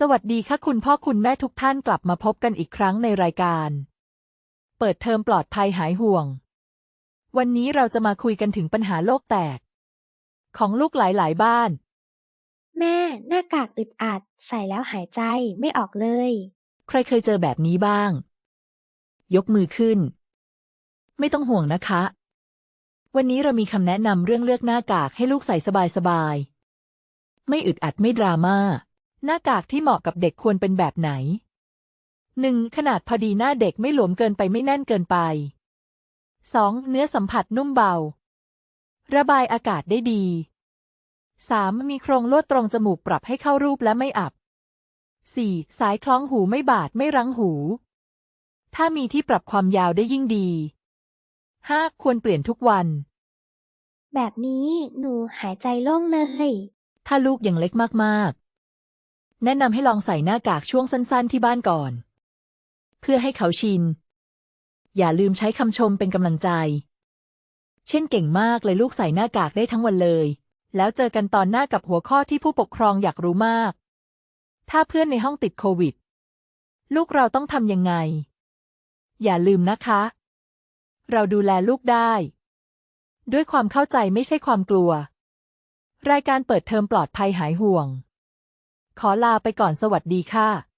สวัสดีค่ะคุณพ่อคุณแม่ทุกท่านกลับมาพบกันอีกครั้งในรายการ เปิดเทอมปลอดภัยหายห่วง วันนี้เราจะมาคุยกันถึงปัญหาโลกแตก ของลูกหลายๆบ้าน แม่หน้ากากอึดอัด ใส่แล้วหายใจไม่ออกเลย ใครเคยเจอแบบนี้บ้าง ยกมือขึ้น ไม่ต้องห่วงนะคะ วันนี้เรามีคำแนะนำเรื่องเลือกหน้ากากให้ลูกใส่สบายๆไม่อึดอัดไม่ดราม่า หน้ากากที่เหมาะกับเด็กควรเป็นแบบไหนหนึ่งขนาดพอดีหน้าเด็กไม่หลวมเกินไปไม่แน่นเกินไปสองเนื้อสัมผัสนุ่มเบา ระบายอากาศได้ดีสามมีโครงลวดตรงจมูกปรับให้เข้ารูปและไม่อับสี่สายคล้องหูไม่บาดไม่รั้งหู ถ้ามีที่ปรับความยาวได้ยิ่งดีห้าควรเปลี่ยนทุกวัน แบบนี้หนูหายใจโล่งเลย ถ้าลูกยังเล็กมากๆ แนะนำให้ลองใส่หน้ากากช่วงสั้นๆที่บ้านก่อน เพื่อให้เขาชิน อย่าลืมใช้คำชมเป็นกำลังใจ เช่นเก่งมากเลยลูกใส่หน้ากากได้ทั้งวันเลย แล้วเจอกันตอนหน้ากับหัวข้อที่ผู้ปกครองอยากรู้มาก ถ้าเพื่อนในห้องติดโควิด ลูกเราต้องทำยังไง อย่าลืมนะคะ เราดูแลลูกได้ ด้วยความเข้าใจไม่ใช่ความกลัว รายการเปิดเทอมปลอดภัยหายห่วง ขอลาไปก่อนสวัสดีค่ะ